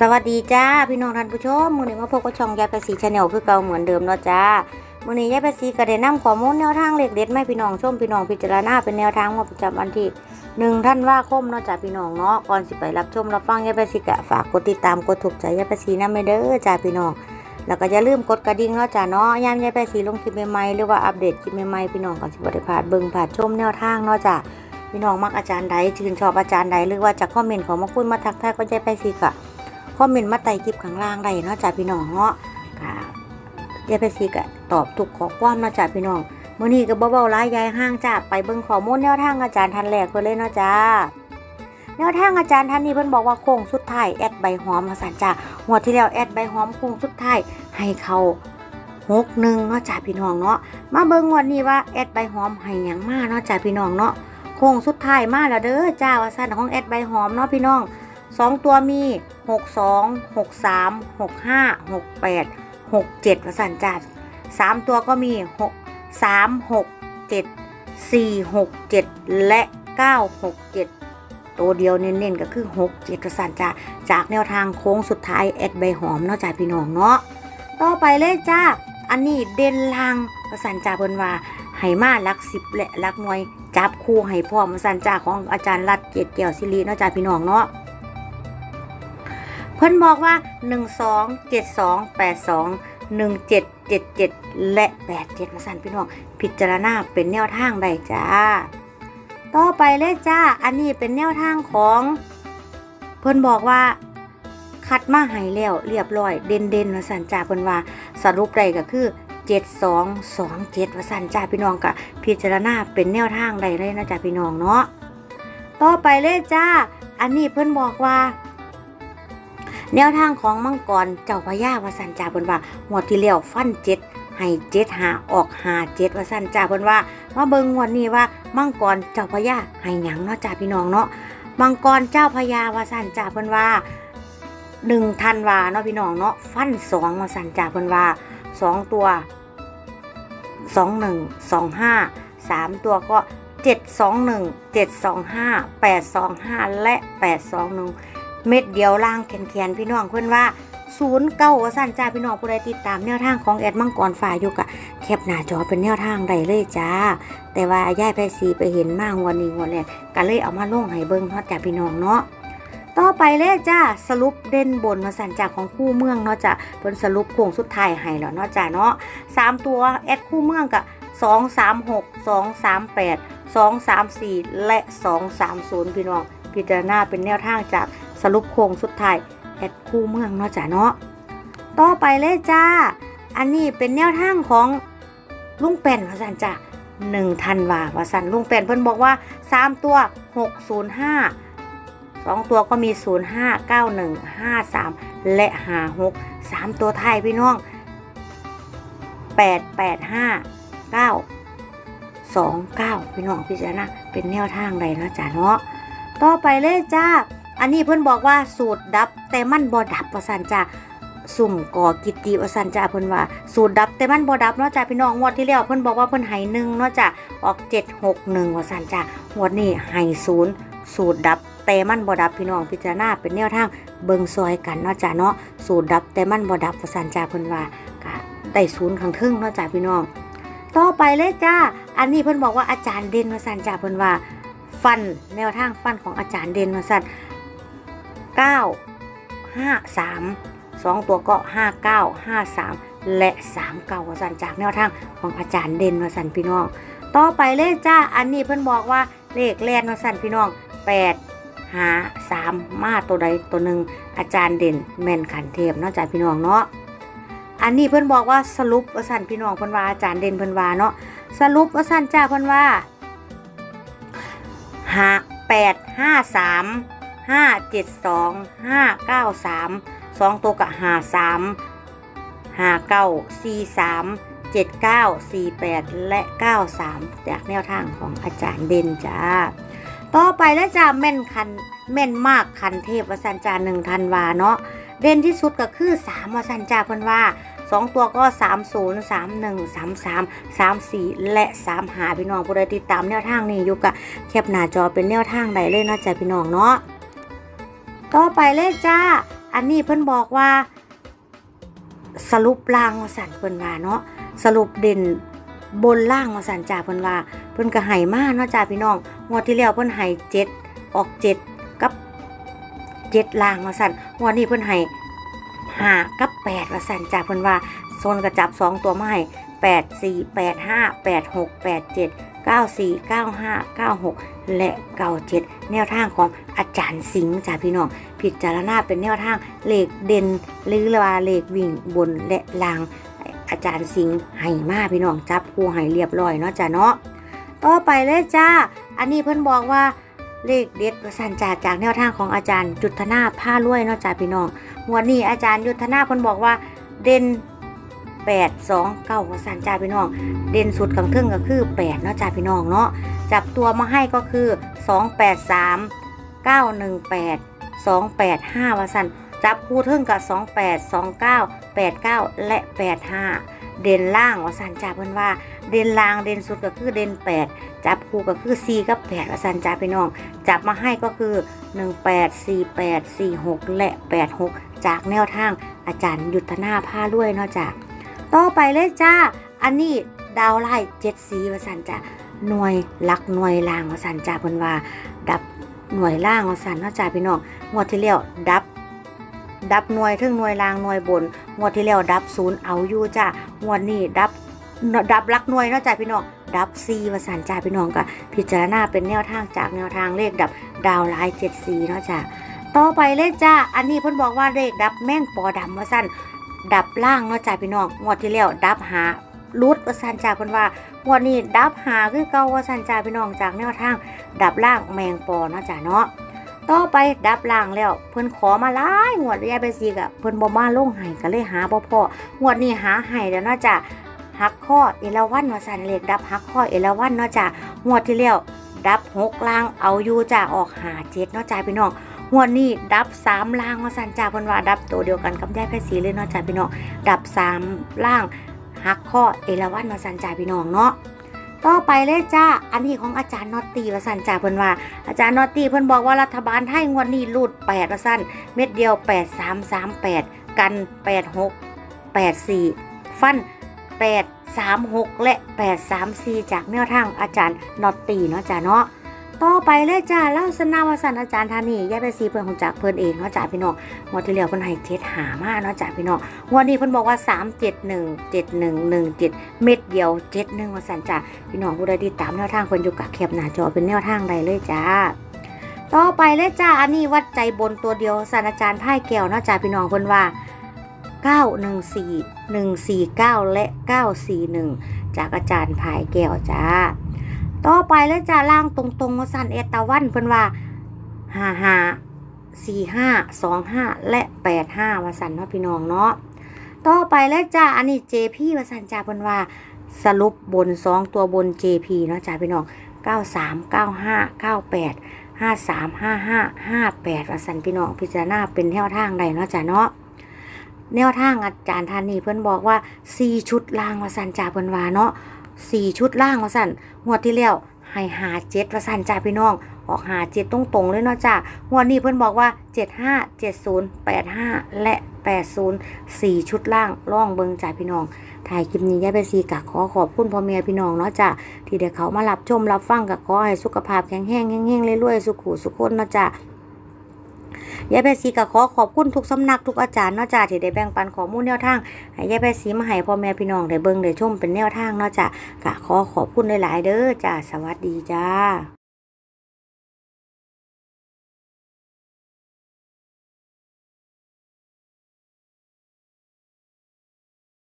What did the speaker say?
สวัสดีจ้าพี่น้องท่านผู้ชมมือนี้มาพบกับช่องยายภาษีชาแนลคือเก่าเหมือนเดิมเนาะจ้ามือนี้ยายภาษีก็ได้นำข้อมูลแนวทางเลขเด็ดไมาให้พี่น้องชมพี่น้องพิจารณาเป็นแนวทางงวดประจำวันที่1ธันว่าคมเนาะจ้าพี่น้องเนาะก่อนสิไปรับชมรับฟังยายภาษีก็ฝากกดติดตามกดถูกใจยายภาษีนำไปเด้อจ้าพี่น้องแล้วก็อย่าลืมกดกระดิ่งเนาะจ้าเนาะยามยายภาษีลงคลิปใหม่ๆหรือว่าอัปเดตคลิปใหม่ๆพี่น้องก็สิบได้พลาดเบิ่งพลาดชมแนวทางเนาะจ้าพี่น้องมักอาจารย์ใดชื่นชอบอาจารย์ใดหรือว่าจะคอมเมนต์ของมาคุยมาทักทายก็ใจไปสิกะ คอมเมนต์มาไต่คลิปข้างล่างได้เนาะจ้าพี่น้องเนาะค่ะใจไปสิกะตอบทุกข้อความเนาะจ้าพี่น้องมื้อนี้ก็บ่เว้าหลายยายห้างจ้าไปเบิ่งข้อมูลแนวทางอาจารย์ท่านแรกเพิ่นเลยเนาะจ้าแนวทางอาจารย์ท่านนี้เพิ่นบอกว่าโค้งสุดท้ายแอดใบหอมมาสันจ้างวดที่แล้วแอดใบหอมโค้งสุดท้ายให้เขาหกหนึ่งเนาะจ้าพี่น้องเนาะมาเบิ่งงวดนี้ว่าแอดใบหอมให้หยังมาเนาะจ้าพี่น้องเนาะโค้งสุดท้ายมาแล้วเด้อจ้าว่าสั้นของแอดใบหอมเนาะพี่น้องสองตัวมี หกสองหกสามหกห้าหกแปดหกเจ็ดว่าสั้นจ้าสามตัวก็มีหกสามหกเจ็ดสี่หกเจ็ดและเก้าหกเจ็ดตัวเดียวเน้นๆก็คือหกเจ็ดว่าสั้นจ้าจากแนวทางโค้งสุดท้าย แอดใบหอมเนาะจ้าพี่น้องเนาะต่อไปเลยจ้า อันนี้เด่นลางว่าสั้นจ้าเพิ่นว่าให้มาลักสิบและลักหน่วย จับคู่ให้พร้อมสันจ่าของอาจารย์รัดเกียรติเกี่ยวศิริเนาะจ้าพี่น้องเนาะ เพิ่นบอกว่า 1 2 7 2 8 2 1 7 7 7 และ 8 7มาสั่นพี่น้องพิจารณาเป็นแนวทางได้จ้า ต่อไปเลยจ้า อันนี้เป็นแนวทางของ เพิ่นบอกว่าคัดมาให้แล้วเรียบร้อย เด่นเด่นมาสั่นจ้าเพิ่นว่าสรุปได้ก็คือ7227ว่าสันจ้าพี่น้องกะพิจารณาเป็นแนวทางใดเลยนะจ้าพี่น้องเนาะต่อไปเลยจ้า อันนี้เพิ่นบอกว่า แนวทางของมังกรเจ้าพญาวาสันจ้าเพิ่นว่าหมดที่แล้วฟันเจ็ดให้เจ็ดหาออกหาเจ็ดว่าสันจ้าเพิ่นว่ามาเบิ่งงวดนี้ว่ามังกรเจ้าพญาให้หยังเนาะจ้าพี่น้องเนาะมังกรเจ้าพญาว่าสันจ้าเพิ่นว่าหนึ่งธันวาเนาะพี่น้องเนาะฟันสองว่าสันจ้าเพิ่นว่าสองตัวสองหนึ่งสองห้าสามตัวก็เจ็ดสองหนึ่งเจ็ดสองห้าแปดสองห้าและแปดสองหนึ่ง เม็ดเดียวล่างแขนๆพี่น้องเพื่อนว่าศูนย์เก้าสั้นจ้าพี่น้องผู้ใดติดตามแนวทางของแอดมังกรฝ่ายอยู่กะแคปหน้าจอเป็นแนวทางใดเลยจ้า แต่ว่าย่ายไพซีไปเห็นมากวันนี้วันแรกก็เลยเอามาลงให้เบิ้งทอดจาพี่น้องเนาะต่อไปเลยจ้าสรุปเด่นบนมาสันจากของคู่เมืองเนาะจ้ะเพิ่นสรุปโค้งสุดท้ายให้แล้วเนาะจ้าเนาะสามตัวแอดคู่เมืองกะสองสามหกสองสามแปดสองสามสี่และสองสามศูนย์พี่น้องพิจารณาเป็นแนวทางจาก รุปโค้งสุดท้ายแอดคู่เมืองเนาะจ้ะเนาะต่อไปเลยจ้า อันนี้เป็นแนวทางของลุงแป้นวาสันจ้ะหนึ่งธันวาวาสันลุงแป้นเพิ่นบอกว่าสามตัวหกศูนย์ห้าสองตัวก็มีศูนย์ห้าเก้าหนึ่งห้าสามและห้าหกสามตัวไทยพี่น้องแปดแปดห้าเก้าสองเก้าพี่น้องพี่จ้านะเป็นแนวทางใดเนาะจ้ะเนาะต่อไปเลยจ้า อันนี้เพิ่อนบอกว่าสูตรดับแต่มันบ่ดับว่าซั่นจ้าสุ่มก่อกิตติว่าซั่นจ้าเพิ่อนว่า สูตรดับแต่มันบ่ดับเนาะจ้าพี่น้องงวดที่แล้วเพิ่อนบอกว่าเพิ่อนให้หนึ่งเนาะจ้าออก761ว่าซั่นจ้างวดนี้ให้ศูนย์สูตรดับแต่มันบ่ดับพี่น้องพิจารณาเป็นแนวทางเบิงซอยกันเนาะจ้าเนาะสูตรดับแต่มันบ่ดับว่าซั่นจ้าเพิ่อนว่าได้ศูนย์ข้งทึ่งเนาะจ้าพี่น้อง ต่อไปเลยจ้าอันนี้เพิ่อนบอกว่าอาจารย์เด่นว่าซั่นจ้าเพิ่อนว่าฟันแนวทางฟันของอาจารย์เด่นมาสั่น เก้าห้าสามสองตัวก็ห้าเก้าห้าสามและสามเก้าว่าสันจากแนวทางของอาจารย์เด่นมาสันพี่น้อง ต่อไปเลยจ้า อันนี้เพิ่อนบอกว่าเลขแลนมาสันพี่น้องแปดหาสามมาตัวใดตัวหนึ่งอาจารย์เด่นแม่นขันเทพนาะจ้าพี่น้องเนาะ อันนี้เพิ่อนบอกว่าสรุปว่าสันพี่น้องเพิ่นว่าอาจารย์เด่นเพิ่นว่าเนาะ สรุปว่าสันจ้าเพิ่นว่าห้าแปดห้าสาม ห้าเจ็ดสองห้าเก้าสามสองตัวกับหาสามหาเก้าสี่สามเจ็ดเก้าสี่แปดและเก้าสามจากแนวทางของอาจารย์เด่นจ้าต่อไปแล้วจ้าแม่นคันแม่นมากคันเทพวสันจาหนึ่งธันวาเนาะเด่นที่สุดก็คือสามวสันจาเพิ่นว่าสองตัวก็สามศูนย์สามหนึ่งสามสามสามสี่และสามหาพี่น้องผู้ใดติดตามแนวทางนี้อยู่กับแคปหน้าจอเป็นแนวทางใดเลยนาะจ้ะพี่น้องเนาะ ต่อไปเลยจ้า อันนี้เพิ่นบอกว่า สรุปล่างว่าสันเพิ่นว่าเนาะสรุปเด่นบนล่างว่าสันจ้าเพิ่นว่าเพิ่นก็ให้มากเนาะจ้าพี่น้องงวดที่แล้วเพิ่นให้เจ็ดออกเจ็ดกับเจ็ดล่างว่าสันงวดนี้เพิ่นให้ห้ากับแปดว่าสันจ้าเพิ่นว่าโซนกระจับสองตัวมาให้แปดสี่แปดห้าแปดหกแปดเจ็ด เก้าสี่เก้าห้าเก้าหกและเก้าเจ็ดแนวทางของอาจารย์สิงห์จ้าพี่น้องพิจารณาเป็นแนวทางเลขเด่นหรือว่าเลขวิ่งบนและล่างอาจารย์สิงห์ให้มาพี่น้องจับคู่ให้เรียบร้อยเนาะจ้ะเนาะต่อไปเลยจ้า อันนี้เพิ่นบอกว่าเลขเด็ดประสันจากจากแนวทางของอาจารย์ยุทธนาผ้ารวยเนาะจ้ะพี่น้องวันนี้อาจารย์ยุทธนาเพิ่นบอกว่าเด่น 8 2 9ประสันจ้าพี่น้อง เด่นสุดข้างเทึ่งก็คือ 8 เนาะจ้าพี่น้องเนาะจับตัวมาให้ก็คือ 283 918 285ว่าสันจับคู่เทิงกับ 28 29 89 และ 85 เด่นล่างว่าสันจ่าเพิ่นว่า เด่นล่างเด่นสุดก็คือเด่น 8 จับคู่ก็คือ 4 กับ 8ว่าสันจ่าพี่น้อง จับมาให้ก็คือ 18 48 46 และ 86 จากแนวทางอาจารย์ยุทธนาผ้าด้วยเนาะจ้ะ ต่อไปเลยจ้า อันนี้ดาวไล่เจ็ดสีว่าสันจ้ะหน่วยลักหน่วยล่างว่าสันจ่าเพิ่นว่า ดับหน่วยล่างว่าสันเนาะจ้าพี่น้องงวดที่แล้วดับดับหน่วยถึงหน่วยล่างหน่วยบนงวดที่แล้วดับศูนย์เอาอยู่จ้างวดนี้ดับดับลักหน่วยเนาะจ้าพี่น้องดับซีว่าสันจ้าพี่น้องก็พิจารณาเป็นแนวทางจากแนวทางเลขดับดาวไลน์เจ็ดสีเนาะจ้าต่อไปเลขจ้า อันนี้เพิ่นบอกว่าเลขดับแม่งปอดำว่าสัน ดับล่างเนาะจ้าพี่น้องงวดที่แล้วดับหาลุดว่าสันจ้าเพิ่นว่างวดนี้ดับหาคือเก่าว่าสันจ้าพี่น้องจากแนวทาง ดับล่างแมงปอเนาะจ้าเนาะต่อไปดับล่างแล้ว เพิ่นขอมาหลายงวดยายไปซีกะเพิ่นบ่มาลงให้ก็เลยหาบ่พองวดนี้หาให้แล้วเนาะจ้ะหักข้อเอราวันว่าซั่นเลขดับหักข้อเอราวันเนาะจ้ะงวดที่แล้วดับหกล่างเอาอยู่จ้ะออกหาเจ็ดเนาะจ้ะพี่น้อง งวดนี้ดับสามล่างว่าซั่นจ้ะเพิ่นว่าดับตัวเดียวกันกับยายไผสีเลยเนาะจ้ะพี่น้องดับสามล่างหักข้อเอราวันว่าซั่นจ้ะพี่น้องเนาะต่อไปเลยจ้า อันนี้ของอาจารย์นอตตีว่าซั่นจ้ะเพิ่นว่า อาจารย์นอตตีเพิ่นบอกว่ารัฐบาลไทยงวดนี้รูด8ละสันเม็ดเดียว8 3 3 8กัน8 6 8 4ฟัน8 3 6และ8 3 4จากแนวทางอาจารย์นอตตีเนาะจ้าเนาะ ต่อไปเลยจ้าเล่าสนาวสันอาจารย์ธานีแยกไปซีเพิ่อนของจากเพิ่อนเองเนาะจ้าพี่น้องงวดที่แล้วเพิ่นให้เจ็ดหามาเนาะจ้าพี่น้องงวดนี้เพิ่นบอกว่า3 7 1 7 1 1 7เม็ดเดียว7 1ว่าสันจ้าพี่น้องผู้ใดติดตามแนวทางคนอยู่กับแคปหน้าจอเป็นแนวทางใดเลยจ้าต่อไปเลยจ้าอันนี้วัดใจบนตัวเดียวศาสตราจารย์ไพ่แก้วเนาะจ้าพี่น้องคนว่า914 149 และ 941 จากอาจารย์ไพ่แก้วจ้า ต่อไปเลยจ้าล่างตรงๆมาสันเอตาวันเพิ่นว่า55 45 25และ85ว่าสั่นเนาะพี่น้องเนาะต่อไปเลยจ้าอันนี้ JP ว่าสันจ้าเพิ่นว่าสรุปบน2ตัวบน JP เนาะจ้าพี่น้อง93 95 98 53 55 58ว่าสันพี่น้องพิจารณาเป็นแนวทางใดเนาะจ้าเนาะแนวทางอาจารย์ธานีเพิ่นบอกว่า4ชุดล่างว่าสันจ้าเพิ่นว่าเนาะ 4ชุดล่างว่าสันงวดที่แล้วให้หาเจ็ดว่าสันจ้าพี่น้อง ออกหาเจ็ดตรงๆเลยเนาะจ้างวดนี้เพิ่นบอกว่า75 70 85แปดห้าและ80 4ชุดล่างล่องเบิงจ้าพี่น้องถ่ายคลิปนี้ยายไปซีกะขอขอบคุณพ่อแม่พี่น้องเนาะจ้ะที่ได้เขามารับชมรับฟังกะขอให้สุขภาพแข็งแรงแห้งๆเรื่อยๆสุขุสุขคนเนาะจ้ะ ยายไปซีกะขอขอบคุณทุกสำนักทุกอาจารย์เนาะจ้ะที่ได้แบ่งปันข้อมูลแนวทางให้ยายไปซีมาให้พ่อแม่พี่น้องได้เบิ่งได้ชมเป็นแนวทางเนาะจ้ะกะขอขอบคุณหลายๆเด้อจ้ะสวัสดีจ้า